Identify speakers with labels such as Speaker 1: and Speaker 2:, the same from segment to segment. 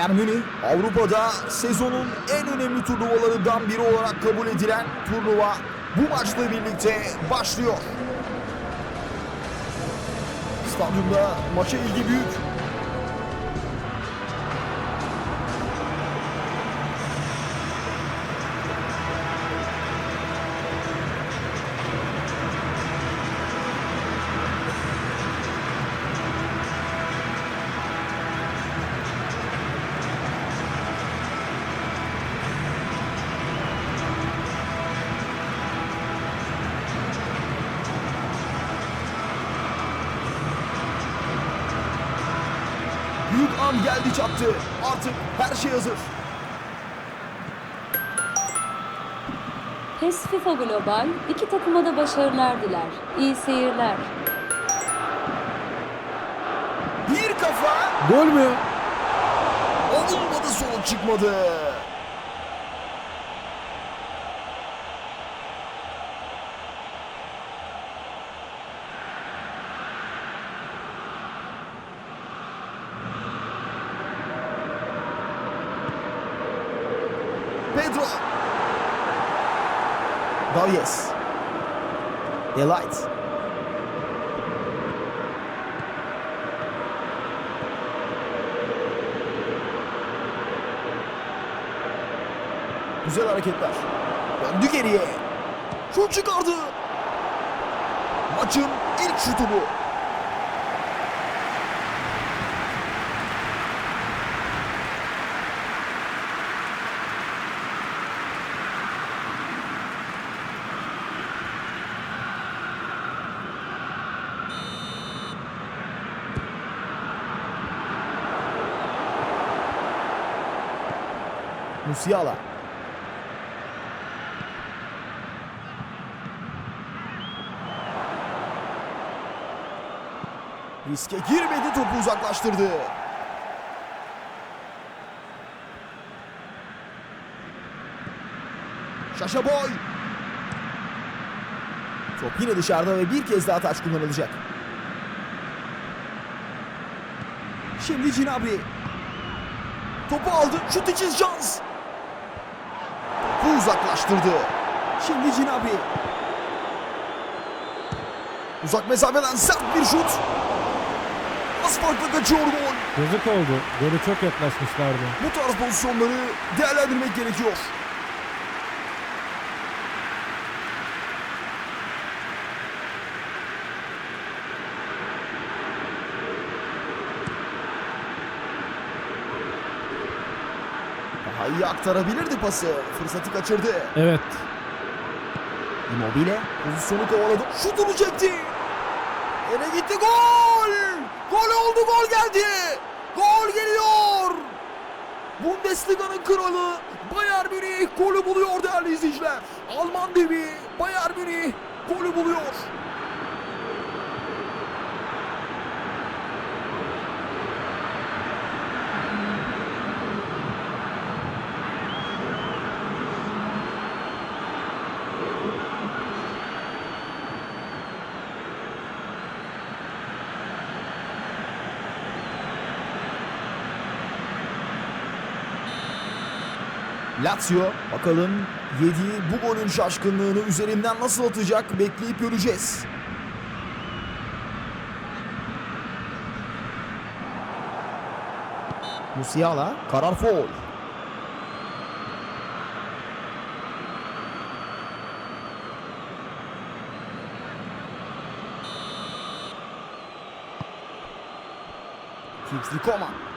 Speaker 1: Bayern Münih Avrupa'da sezonun en önemli turnuvalarından biri olarak kabul edilen turnuva bu maçla birlikte başlıyor. Stadyumda maça ilgi büyük. An geldi çattı. Artık her şey hazır.
Speaker 2: PES FIFA Global iki takıma da başarılar diler. İyi seyirler.
Speaker 1: Bir kafa
Speaker 3: Gol mü?
Speaker 1: olmadı sonuç çıkmadı. Pedro. Davies. Delight. Güzel hareketler. Döndü geriye. Şut çıkardı. Maçın ilk şutu bu. Musiala. Riske girmedi topu uzaklaştırdı. Şaşa boy. Top yine dışarıda ve bir kez daha taç kullanılacak. Şimdi Cinabri. Topu aldı. Şut için şans. Topu uzaklaştırdı. Şimdi Cinabri. Uzak mesafeden sert bir şut. Az farkla kaçıyor gol.
Speaker 3: Yazık oldu. Golü çok yaklaşmışlardı.
Speaker 1: Bu tarz pozisyonları değerlendirmek gerekiyor. İyi aktarabilirdi pası. Fırsatı kaçırdı.
Speaker 3: Evet.
Speaker 1: Immobile pozisyonu kovaladı. Şutunu çekti. Yine gitti gol. Gol oldu gol geldi. Gol geliyor. Bundesliga'nın kralı Bayern Münih golü buluyor değerli izleyiciler. Alman devi Bayern Münih golü buluyor. Lazio bakalım yediği bu golün şaşkınlığını üzerinden nasıl atacak bekleyip göreceğiz. Musiala karar foul. Kingsley Coman.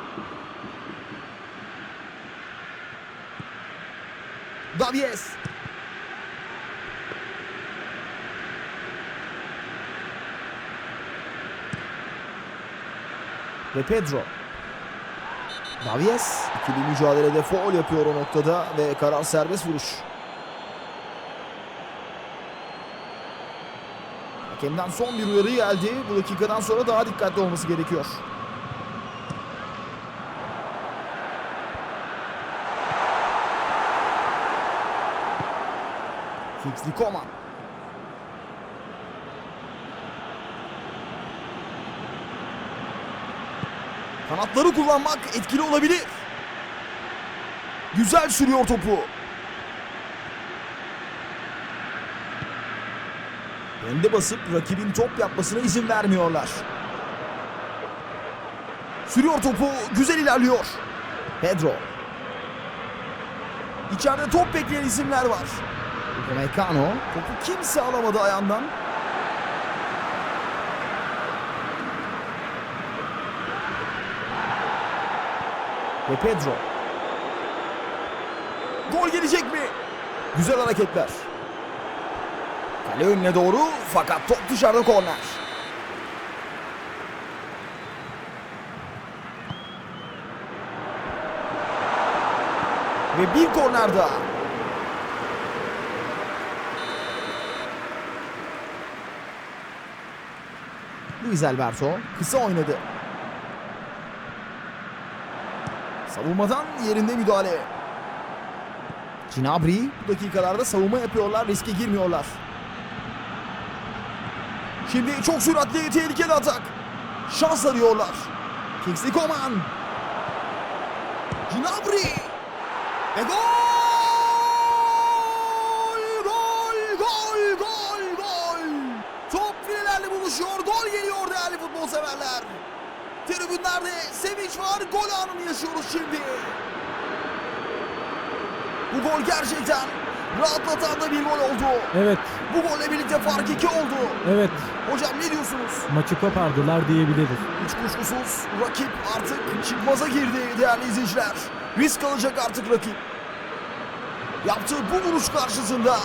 Speaker 1: Davies. Ve Pedro. Davies ikili mücadelede foul yapıyor o noktada ve karar serbest vuruş. Hakemden son bir uyarı geldi. Bu dakikadan sonra daha dikkatli olması gerekiyor. Kingsley Coman. Kanatları kullanmak etkili olabilir. Güzel sürüyor topu. Önde basıp rakibin top yapmasına izin vermiyorlar. Sürüyor topu. Güzel ilerliyor. Pedro. İçeride top bekleyen isimler var. Upamecano. Topu kimse alamadı ayağından. Ve Pedro. Gol gelecek mi? Güzel hareketler. Kale önüne doğru fakat top dışarıda korner. Ve bir korner daha. Luis Alberto kısa oynadı. Savunmadan yerinde müdahale. Cinabri bu dakikalarda savunma yapıyorlar, riske girmiyorlar. Şimdi çok süratli tehlikeli atak. Şans arıyorlar. Kingsley Coman. Cinabri. Ve! Gol! Tribünlerde sevinç var. Gol anını yaşıyoruz şimdi. Bu gol gerçekten rahatlatan da bir gol oldu.
Speaker 3: Evet,
Speaker 1: Bu golle birlikte fark iki oldu.
Speaker 3: evet.
Speaker 1: Hocam ne diyorsunuz?
Speaker 3: Maçı kopardılar diyebiliriz.
Speaker 1: Hiç kuşkusuz rakip artık çıkmaza girdi değerli izleyiciler. Risk alacak artık rakip. Yaptığı bu vuruş karşısında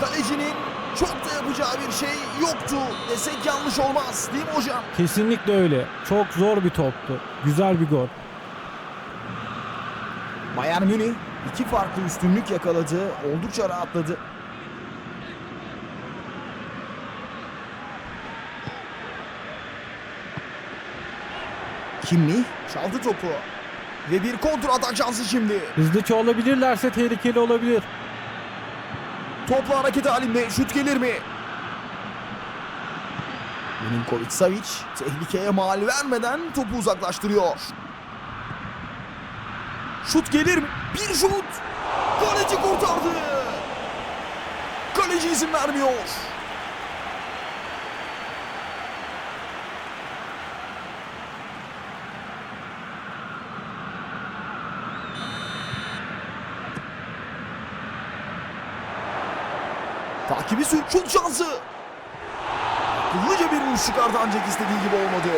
Speaker 1: kalecinin çok da yapacağı bir şey yoktu desek yanlış olmaz değil mi hocam?
Speaker 3: Kesinlikle öyle. Çok zor bir toptu. Güzel bir gol.
Speaker 1: Bayern Münih iki farklı üstünlük yakaladı. Oldukça rahatladı. Kimmi çaldı topu. Ve bir kontra atak şansı şimdi.
Speaker 3: Hızlı olabilirlerse tehlikeli olabilir.
Speaker 1: Topla hareket halinde şut gelir mi? Milinkovic Savic tehlikeye mal vermeden topu uzaklaştırıyor. Şut gelir mi? Bir şut! Kaleci kurtardı! Kaleci izin vermiyor. Takibi sür şut şansı. Akıllıca bir vuruş çıkardı ancak istediği gibi olmadı.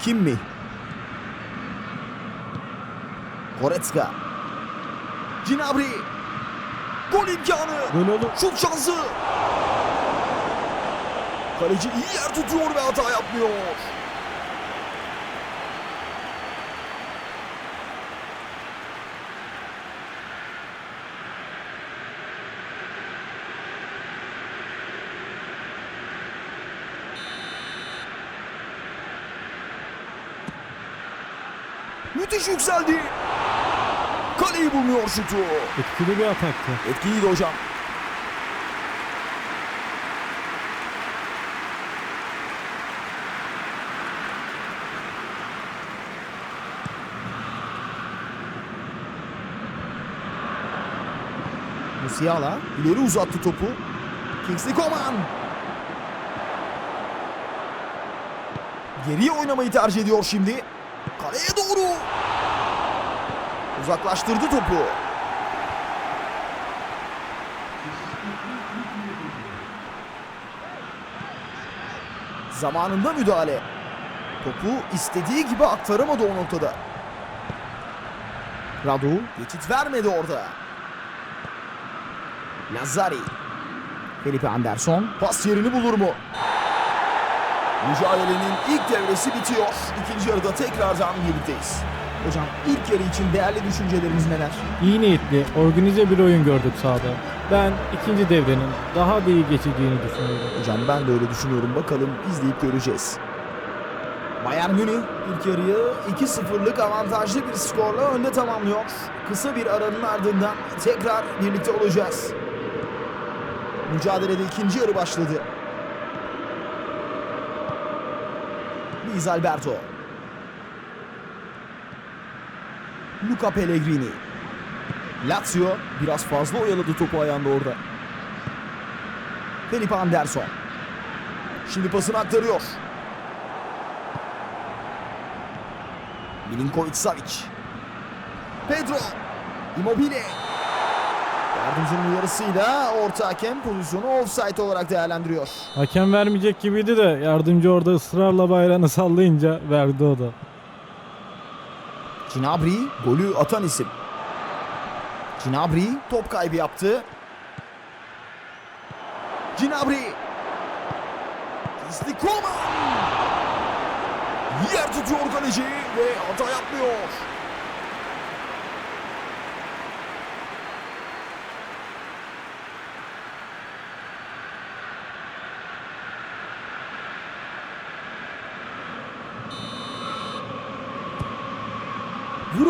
Speaker 1: Kim mi? Goretzka. Cinabri. Gol imkanı.
Speaker 3: Gol olur.
Speaker 1: Şut şansı. Kaleci iyi yer tutuyor ve hata yapmıyor. Müthiş yükseldi. Kaleyi bulmuyor şutu.
Speaker 3: Etkili bir ataktı.
Speaker 1: Etkiliydi hocam. Musiala ileri uzattı topu. Kingsley Coman. Geriye oynamayı tercih ediyor şimdi. Kaleye doğru. Uzaklaştırdı topu. Zamanında müdahale. Topu istediği gibi aktaramadı o noktada. Radu geçit vermedi orada. Lazari. Felipe Anderson pas yerini bulur mu? Mücadelenin ilk devresi bitiyor. İkinci yarıda tekrardan birlikteyiz. Hocam ilk yarı için değerli düşünceleriniz neler?
Speaker 3: İyi niyetli, organize bir oyun gördük sahada. Ben ikinci devrenin daha da iyi geçeceğini düşünüyorum.
Speaker 1: Hocam ben de öyle düşünüyorum. Bakalım izleyip göreceğiz. Bayern Münih ilk yarıyı 2-0'lık avantajlı bir skorla önde tamamlıyor. Kısa bir aranın ardından tekrar birlikte olacağız. Mücadelede ikinci yarı başladı. Luis Alberto. Luca Pellegrini. Lazio biraz fazla oyaladı topu ayağında orada. Felipe Anderson. Şimdi pasını aktarıyor. Milinkovic Savic. Pedro. Immobile. Yardımcının uyarısıyla orta hakem pozisyonu offside olarak değerlendiriyor.
Speaker 3: Hakem vermeyecek gibiydi de yardımcı orada ısrarla bayrağını sallayınca verdi o da.
Speaker 1: Gnabry golü atan isim. Gnabry top kaybı yaptı. Gnabry. Gizli Koman. Yer tutuyor kaleci ve hata yapmıyor.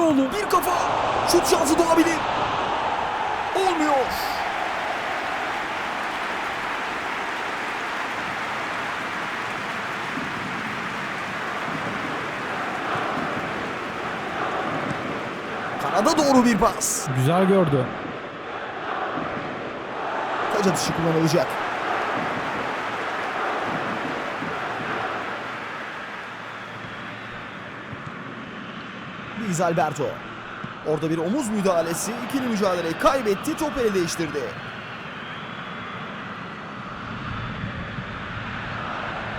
Speaker 3: Vur oğlum.
Speaker 1: Bir kafa. Şut şansı doğabilir. Olmuyor. Kanada doğru bir pas.
Speaker 3: Güzel gördü.
Speaker 1: Taç atışı kullanılacak. Luis Alberto. Orada bir omuz müdahalesi. ikili mücadeleyi kaybetti. Top ele değiştirdi.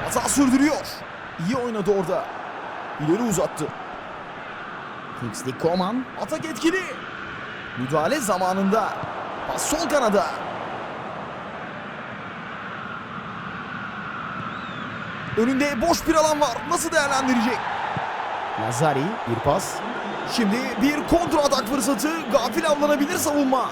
Speaker 1: Hata sürdürüyor. İyi oynadı orada. İleri uzattı. Kingsley Coman. Atak etkili. Müdahale zamanında. Pas sol kanada. Önünde boş bir alan var. Nasıl değerlendirecek? Lazari bir pas. Şimdi bir kontra atak fırsatı. Gafil avlanabilir savunma.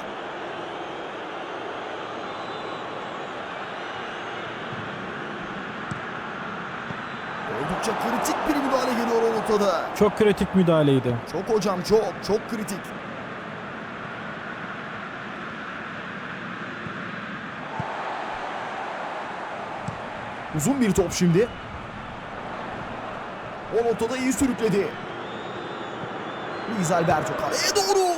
Speaker 1: Oldukça kritik bir müdahale geliyor o noktada.
Speaker 3: Çok kritik müdahaleydi.
Speaker 1: Çok hocam çok çok kritik. Uzun bir top şimdi. O noktada iyi sürükledi. Luis Alberto kaleye doğru.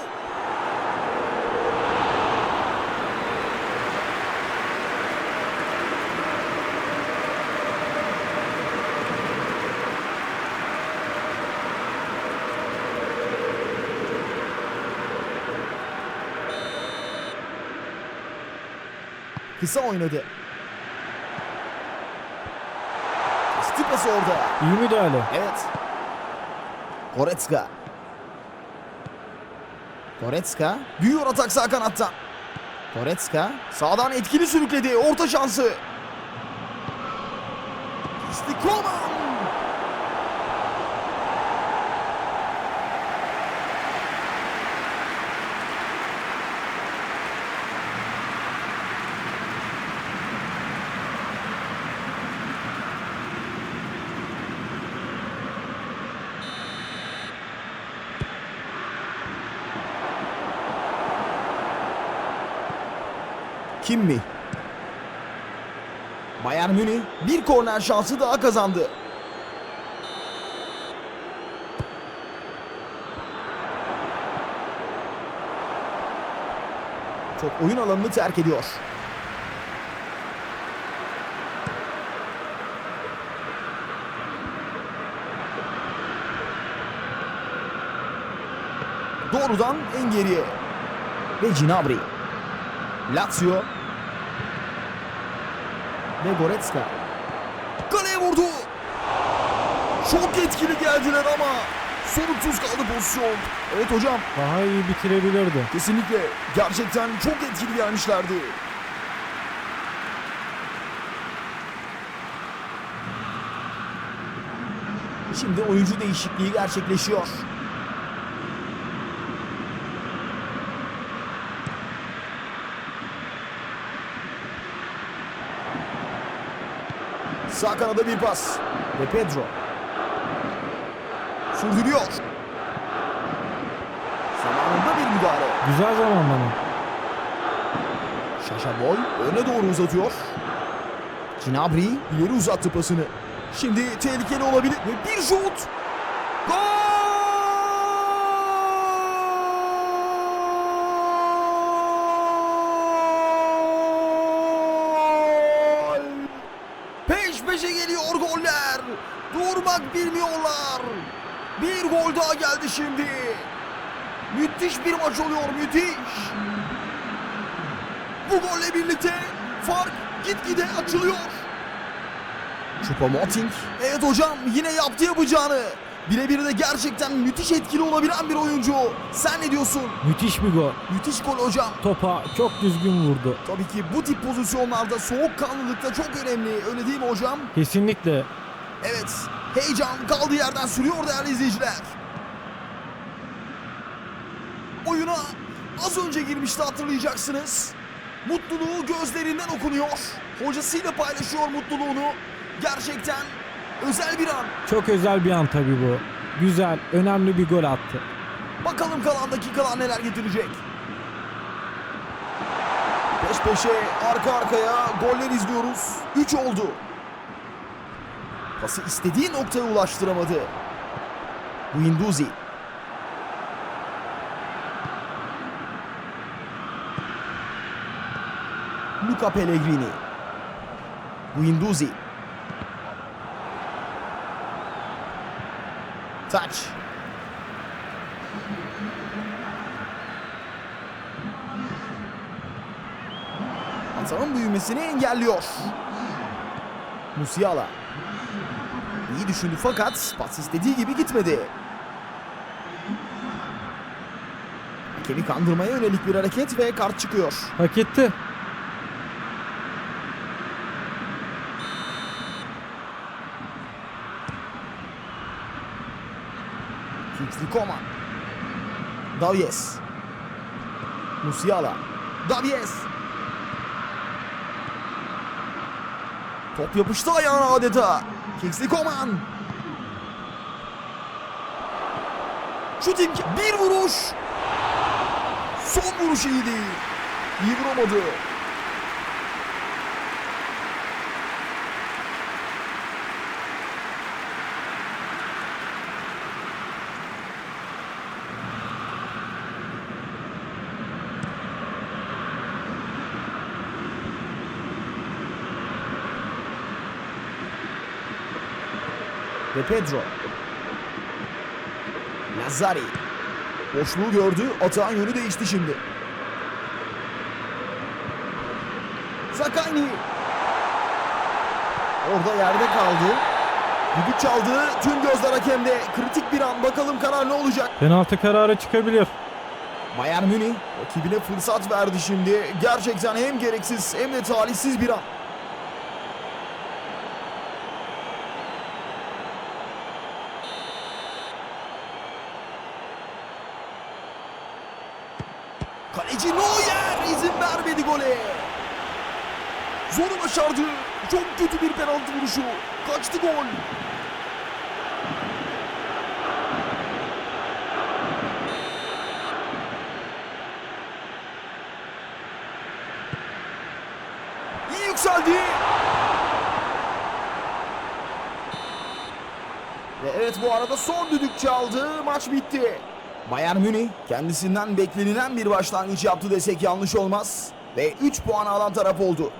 Speaker 1: Kısa oynadı. Kesti pası orada.
Speaker 3: İyi müdahale.
Speaker 1: Evet. Goretzka. Goretzka. Büyüyor atak sağ kanattan. Goretzka. Sağdan etkili sürükledi. Orta şansı. Koman. Kim mi? Bayern Münih bir korner şansı daha kazandı. Top oyun alanını terk ediyor. Doğrudan en geriye. Ve Gnabry. Lazio. Ve Goretzka. Kaleye vurdu. Çok etkili geldiler ama sonuçsuz kaldı pozisyon. Evet hocam
Speaker 3: Daha iyi bitirebilirdi.
Speaker 1: kesinlikle gerçekten çok etkili gelmişlerdi. Şimdi oyuncu değişikliği gerçekleşiyor. Sağ kanada bir pas. Ve Pedro. Sürdürüyor. Zamanında bir müdahale.
Speaker 3: Güzel zamanlama.
Speaker 1: Şaşa Boy öne doğru uzatıyor. Gnabry ileri uzattı pasını. Şimdi tehlikeli olabilir ve bir şut. Gol! Peş peşe geliyor goller. Durmak bilmiyorlar. Bir gol daha geldi şimdi. Müthiş bir maç oluyor müthiş. Bu golle birlikte fark gitgide açılıyor. Choupo-Moting. Evet hocam yine yaptı yapacağını. Birebir de gerçekten müthiş etkili olabilen bir oyuncu. Sen ne diyorsun?
Speaker 3: Müthiş bir gol.
Speaker 1: Müthiş gol hocam.
Speaker 3: Topa çok düzgün vurdu.
Speaker 1: Tabii ki bu tip pozisyonlarda soğukkanlılık da çok önemli. Öyle değil mi hocam?
Speaker 3: Kesinlikle.
Speaker 1: Evet. Heyecan kaldığı yerden sürüyor değerli izleyiciler. Oyuna az önce girmişti hatırlayacaksınız. Mutluluğu gözlerinden okunuyor. Hocasıyla paylaşıyor mutluluğunu. Gerçekten özel bir an.
Speaker 3: Çok özel bir an tabii bu. Güzel, önemli bir gol attı.
Speaker 1: Bakalım kalan dakikalar neler getirecek. Peş peşe arka arkaya goller izliyoruz. 3 oldu. Pası istediği noktaya ulaştıramadı. Guendouzi. Luca Pellegrini. Guendouzi. Touch. Hatanın büyümesini engelliyor. Musiala. İyi düşündü fakat pas istediği gibi gitmedi. Hakemi kandırmaya yönelik bir hareket ve kart çıkıyor.
Speaker 3: Hak etti.
Speaker 1: Kingsley Coman. Davies. Musiala. Davies. Top yapıştı ayağına adeta. Kingsley Coman. Shooting bir vuruş. Son vuruş iyi değil. İyi vuramadı. Ve Pedro. Lazari. Boşluğu gördü. Atağın yönü değişti şimdi. Zakani. Orada yerde kaldı. Düdük çaldı. Tüm gözler hakemde. Kritik bir an. Bakalım karar ne olacak?
Speaker 3: Penaltı kararı çıkabilir.
Speaker 1: Bayern Münih rakibine fırsat verdi şimdi. Gerçekten hem gereksiz hem de talihsiz bir an. Kaleci Neuer izin vermedi gole. Zoru başardı. Çok kötü bir penaltı vuruşu. Kaçtı gol. İyi yükseldi. Ve evet bu arada son düdük çaldı. Maç bitti. Bayern Münih kendisinden beklenilen bir başlangıç yaptı desek yanlış olmaz. Ve 3 puan alan taraf oldu.